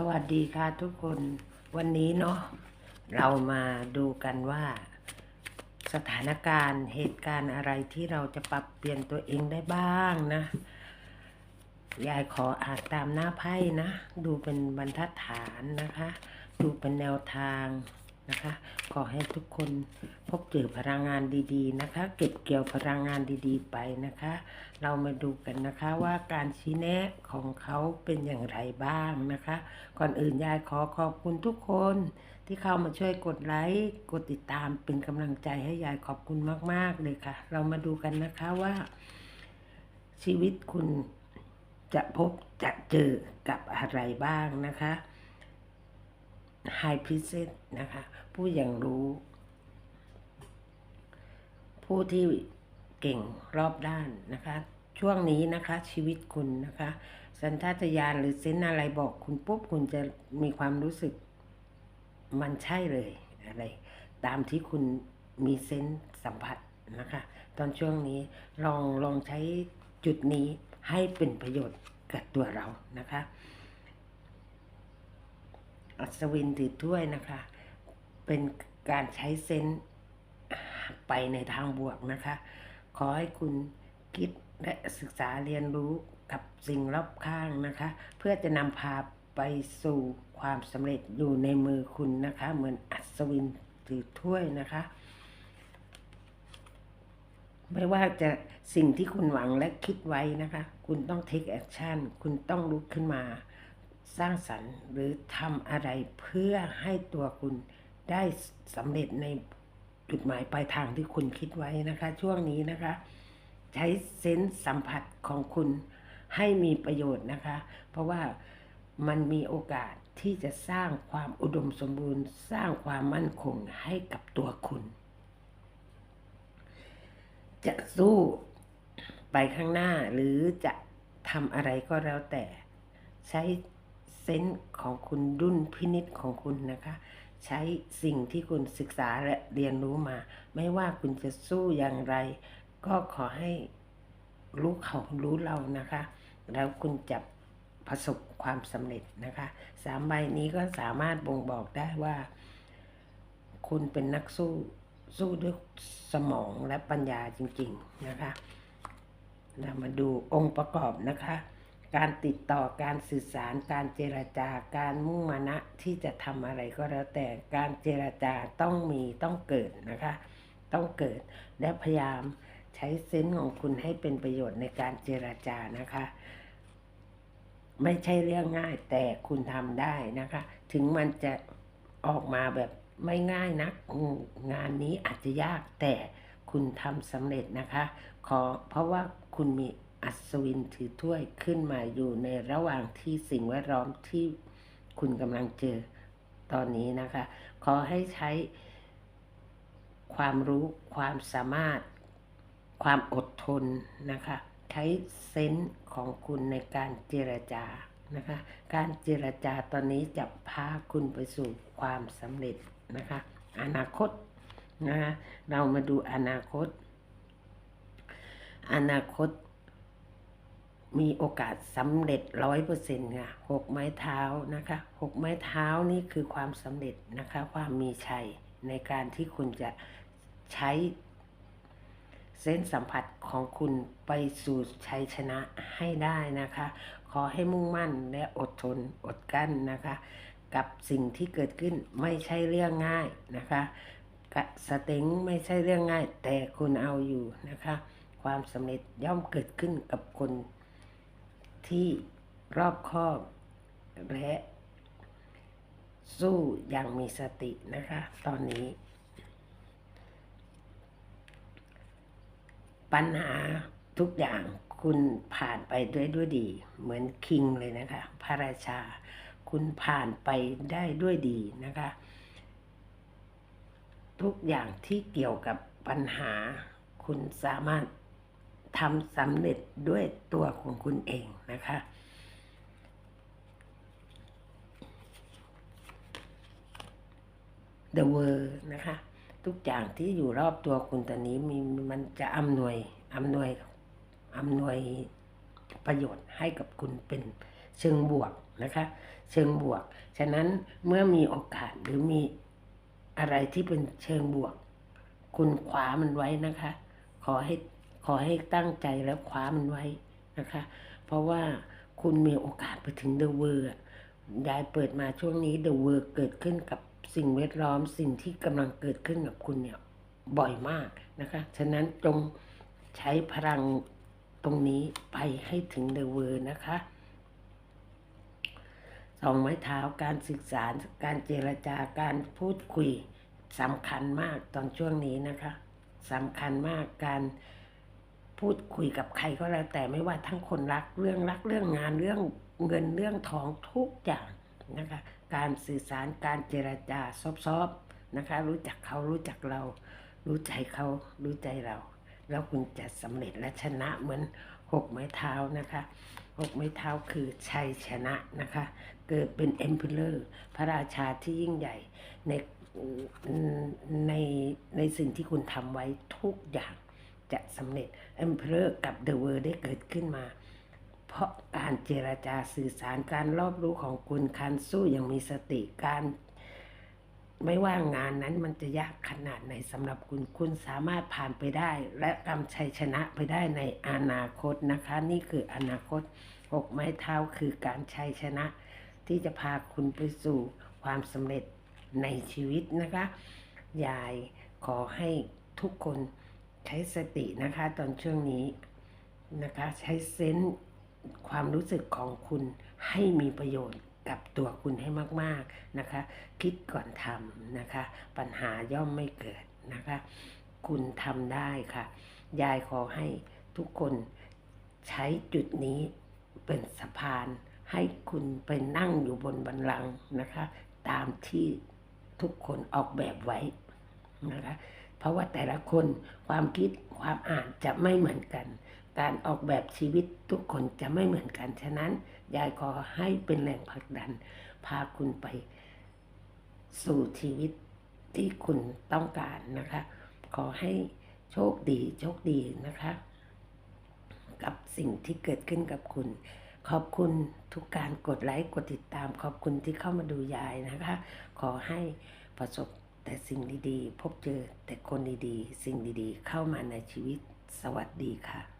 สวัสดีค่ะทุกคนวันนี้เนาะเรามาดูกันว่า สถานการณ์เหตุการณ์อะไรที่เราจะปรับเปลี่ยนตัวเองได้บ้างนะ ยายขออ่านตามหน้าไพ่นะ ดูเป็นบรรทัดฐานนะคะ ดูเป็นแนวทาง นะคะ ขอให้ทุกคนพบเจอพลังงานดีๆนะคะ เก็บเกี่ยวพลังงานดีๆไปนะคะ เรามาดูกันนะคะว่าการชี้แนะของเขาเป็นอย่างไรบ้างนะคะ ก่อนอื่นยายขอขอบคุณทุกคนที่เข้ามาช่วยกดไลค์กดติดตามเป็นกำลังใจให้ยายขอบคุณมาก ๆ เลยค่ะ เรามาดูกันนะคะว่า ชีวิตคุณจะพบจะเจอกับอะไรบ้างนะคะ High p r i e s t e s s นะคะ ผู้อย่างรู้ ผู้ที่เก่งรอบด้านนะคะ ช่วงนี้นะคะ ชีวิตคุณนะคะ สัญชาตญาณหรือเซนอะไรบอกคุณปุ๊บคุณจะมีความรู้สึกมันใช่เลยอะไร ตามที่คุณมีเซนสัมผัสนะคะ ตอนช่วงนี้ลองลองใช้จุดนี้ให้เป็นประโยชน์กับตัวเรานะคะ อัศวินถือถ้วยนะคะ เป็นการใช้เซนไปในทางบวกนะคะ ขอให้คุณคิดและศึกษาเรียนรู้กับสิ่งรอบข้างนะคะ เพื่อจะนำพาไปสู่ความสำเร็จอยู่ในมือคุณนะคะ เหมือนอัศวินถือถ้วยนะคะ ไม่ว่าจะสิ่งที่คุณหวังและคิดไว้นะคะ คุณต้อง take action คุณต้องลุกขึ้นมา สร้างสรรค์หรือทำอะไรเพื่อให้ตัวคุณได้สำเร็จในจุดหมายปลายทางที่คุณคิดไว้นะคะ ช่วงนี้นะคะ ใช้เซนส์สัมผัสของคุณให้มีประโยชน์นะคะ เพราะว่ามันมีโอกาสที่จะสร้างความอุดมสมบูรณ์ สร้างความมั่นคงให้กับตัวคุณ จะสู้ไปข้างหน้าหรือจะทำอะไรก็แล้วแต่ใช้ เซนส์ของคุณดุลพินิษของคุณนะคะ ใช้สิ่งที่คุณศึกษาและเรียนรู้มา ไม่ว่าคุณจะสู้อย่างไร ก็ขอให้รู้เขารู้เรานะคะ แล้วคุณจะประสบความสำเร็จนะคะสามใบนี้ก็สามารถบ่งบอกได้ว่า คุณเป็นนักสู้สู้ด้วยสมองและปัญญาจริง ๆ นะคะ เรามาดูองค์ประกอบนะคะ การติดต่อการสื่อสาร การเจรจาการมุ่งมานะที่จะทำอะไรก็แล้วแต่การเจรจาต้องมีต้องเกิดนะคะ ต้องเกิดและพยายามใช้เซนส์ของคุณให้เป็นประโยชน์ในการเจรจานะคะ ไม่ใช่เรื่องง่ายแต่คุณทำได้นะคะ ถึงมันจะออกมาแบบไม่ง่ายนักงานนี้อาจจะยากแต่คุณทำสำเร็จนะคะ ขอเพราะว่าคุณมี อัศวินถือถ้วยขึ้นมาอยู่ในระหว่างที่สิ่งแวดล้อมที่คุณกำลังเจอตอนนี้นะคะ ขอให้ใช้ความรู้ความสามารถความอดทนนะคะ ใช้เซนส์ของคุณในการเจรจานะคะ การเจรจาตอนนี้จะพาคุณไปสู่ความสำเร็จนะคะ อนาคตนะคะเรามาดูอนาคต อนาคต มีโอกาสสำเร็จร้อยเปอร์เซ็นต์ค่ะหกไม้เท้านะคะหกไม้เท้านี่คือความสำเร็จนะคะความมีชัยในการที่คุณจะใช้เส้นสัมผัสของคุณไปสู่ชัยชนะให้ได้นะคะ ขอให้มุ่งมั่นและอดทนอดกั้นนะคะ กับสิ่งที่เกิดขึ้นไม่ใช่เรื่องง่ายนะคะกะสเต็งไม่ใช่เรื่องง่าย แต่คุณเอาอยู่นะคะ ความสำเร็จย่อมเกิดขึ้นกับคน ที่รอบคอบ และสู้อย่างมีสตินะคะ ตอนนี้ ปัญหาทุกอย่างคุณผ่านไปด้วยด้วยดี เหมือนคิงเลยนะคะ พระราชา คุณผ่านไปได้ด้วยดีนะคะ ทุกอย่างที่เกี่ยวกับปัญหา คุณสามารถ ทำสำเร็จด้วยตัวของคุณเองนะคะ The World นะคะ ทุกอย่างที่อยู่รอบตัวคุณตอนนี้มีมันจะอำนวยอำนวยอำนวยประโยชน์ให้กับคุณเป็นเชิงบวกนะคะ เชิงบวก ฉะนั้นเมื่อมีโอกาสหรือมีอะไรที่เป็นเชิงบวก คุณคว้ามันไว้นะคะ ขอให้ ขอให้ตั้งใจแล้วคว้ามันไว้นะคะ เพราะว่าคุณมีโอกาสไปถึงเดอะเวอร์ยายเปิดมาช่วงนี้เดอะเวอร์เกิดขึ้นกับสิ่งแวดล้อมสิ่งที่กำลังเกิดขึ้นกับคุณเนี่ยบ่อยมากนะคะ ฉะนั้นจงใช้พลังตรงนี้ไปให้ถึงเดอะเวอร์นะคะสองไม้เท้าการศึกษาการเจรจาการพูดคุยสำคัญมากตอนช่วงนี้นะคะสำคัญมากการ พูดคุยกับใครก็แล้ว แต่ไม่ว่าทั้งคนรักเรื่องรักเรื่องงานเรื่องเงินเรื่องทองทุกอย่างนะคะการสื่อสารการเจรจาซอบๆนะคะ รู้จักเขารู้จักเรา รู้ใจเขารู้ใจเรา แล้วคุณจะสำเร็จและชนะเหมือนหกไม้เท้านะคะหกไม้เท้าคือชัยชนะนะคะ เกิดเป็นเอ็มพ r เลอร์พระราชาที่ยิ่งใหญ่ในในในสิ่งที่คุณทำไว้ทุกอย่าง จะสำเร็จเอ็มพลอร์กับเดอะเวิร์ได้เกิดขึ้นมา เพราะการเจรจาสื่อสารการรอบรู้ของคุณการสู้อย่างมีสติการ ไม่ว่างานนั้นมันจะยากขนาดไหนสำหรับคุณคุณสามารถผ่านไปได้ และกำชัยชนะไปได้ในอนาคตนะคะ นี่คืออนาคตหกไม้เท้าคือการชัยชนะ ที่จะพาคุณไปสู่ความสำเร็จในชีวิตนะคะยายขอให้ทุกคน ใช้สตินะคะตอนช่วงนี้นะคะใช้เซนส์ความรู้สึกของคุณให้มีประโยชน์กับตัวคุณให้มากๆนะคะ คิดก่อนทำนะคะ ปัญหาย่อมไม่เกิดนะคะ คุณทำได้ค่ะ ยายขอให้ทุกคนใช้จุดนี้เป็นสะพาน ให้คุณไปนั่งอยู่บนบันลังก์นะคะ ตามที่ทุกคนออกแบบไว้นะคะเพ ราะว่าแต่ละคนความคิดความอ่านจะไม่เหมือนกัน การออกแบบชีวิตทุกคนจะไม่เหมือนกัน ฉะนั้นยายขอให้เป็นแรงผลักดัน พาคุณไปสู่ชีวิตที่คุณต้องการนะคะ ขอให้โชคดีโชคดีนะคะ กับสิ่งที่เกิดขึ้นกับคุณ ขอบคุณทุกการกดไลค์กดติดตาม ขอบคุณที่เข้ามาดูยายนะคะ ขอให้ประสบ แต่สิ่งดีๆ พบเจอแต่คนดีๆ สิ่งดีๆ เข้ามาในชีวิตสวัสดีค่ะ